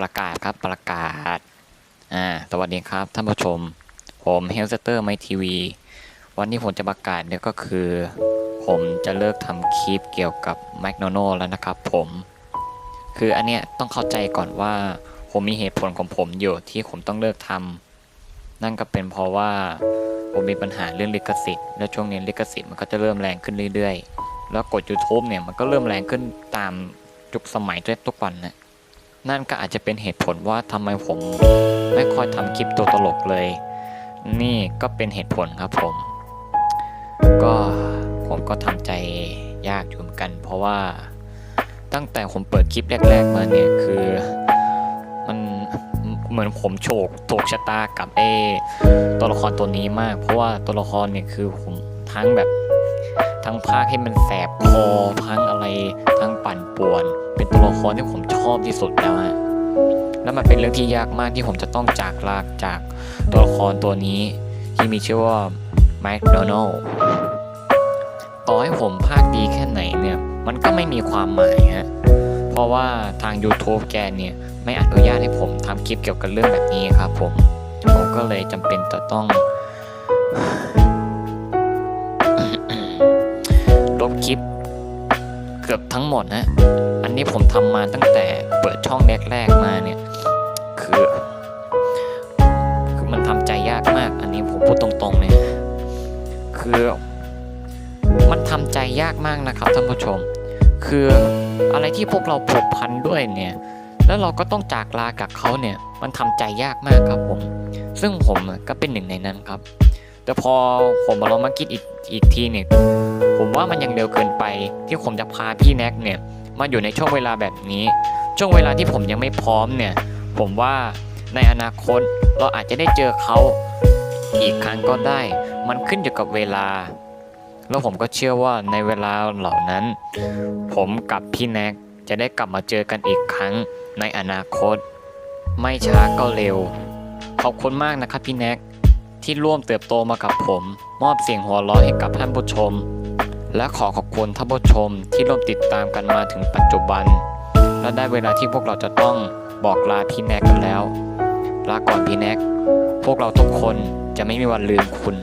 ประกาศครับประกาศอ่าสวัสดีครับท่านผู้ชม ผมเฮลสเตอร์ไมทีวีวันนี้ผมจะประกาศเนี่ยก็คือ ผมจะเลิกทำคลิปเกี่ยวกับแม d โนโนแล้วนะครับผมคืออันเนี้ยต้องเข้าใจก่อนว่า ผมมีเหตุผลของผมอยู่ที่ผมต้องเลิกทำนั่นก็เป็นเพราะว่าผมมีปัญหาเรื่องลิขสิทธิ์และช่วงนี้ลิขสิทธิ์มันก็จะเริ่มแรงขึ้นเรื่อยๆ แล้วกด YouTube เนี่ยมันก็เริ่มแรงขึ้นตามยุคสมัยทุกวันนะ นั่นก็อาจจะเป็นเหตุผลว่าทำไมผมไม่ค่อยทำคลิปตัวตลกเลย นี่ก็เป็นเหตุผลครับผม ก็ผมก็ทำใจยากอยู่เหมือนกัน เพราะว่าตั้งแต่ผมเปิดคลิปแรก ๆ มาเนี่ยคือมันเหมือนผมโฉกถูกชะตากับไอ้ตัวละครตัวนี้มาก เพราะว่าตัวละครเนี่ยคือผมทั้งแบบ ทั้งภาคให้มันแสบคอทั้งอะไรทั้งปั่นป่วน เป็นตัวละครที่ผมชอบที่สุดแล้วฮะแล้วมันเป็นเรื่องที่ยากมากที่ผมจะต้องจากลากจากตัวละครตัวนี้ ที่มีชื่อว่าแมคโดนัลต่อให้ผมภาคดีแค่ไหนเนี่ย มันก็ไม่มีความหมายฮะเพราะว่าทาง YouTube แกเนี่ย ไม่อนุญาตให้ผมทำคลิปเกี่ยวกับเรื่องแบบนี้ครับผม ผมก็เลยจำเป็นจะต้อง คลิป เกือบทั้งหมดนะ อันนี้ผมทำมาตั้งแต่เปิดช่องแรกๆมาเนี่ย คือคือมันทำใจยากมาก อันนี้ผมพูดตรงๆเลยคือมันทำใจยากมากนะครับท่านผู้ชม คืออะไรที่พวกเราผูกพันด้วยเนี่ย แล้วเราก็ต้องจากลากับเขาเนี่ย มันทำใจยากมากครับผม ซึ่งผมก็เป็นหนึ่งในนั้นครับ แต่พอผมมาลองมาคิดอีกอีกทีเนี่ย ผมว่ามันยังเร็วเกินไป ที่ผมจะพาพี่แน็กเนี่ยมาอยู่ในช่วงเวลาแบบนี้ ช่วงเวลาที่ผมยังไม่พร้อมเนี่ยผมว่าในอนาคตเราอาจจะได้เจอเขาอีกครั้งก็ได้ มันขึ้นอยู่กับเวลา แล้วผมก็เชื่อว่าในเวลาเหล่านั้น ผมกับพี่แน็กจะได้กลับมาเจอกันอีกครั้งในอนาคต ไม่ช้าก็เร็ว ขอบคุณมากนะครับพี่แน็กที่ร่วมเติบโตมากับผม มอบเสียงหัวเราะให้กับท่านผู้ชม และขอขอบคุณท่านผู้ชมที่ร่วมติดตามกันมาถึงปัจจุบัน และได้เวลาที่พวกเราจะต้องบอกลาพี่แน็กกันแล้ว ลาก่อนพี่แน็ก พวกเราทุกคนจะไม่มีวันลืมคุณ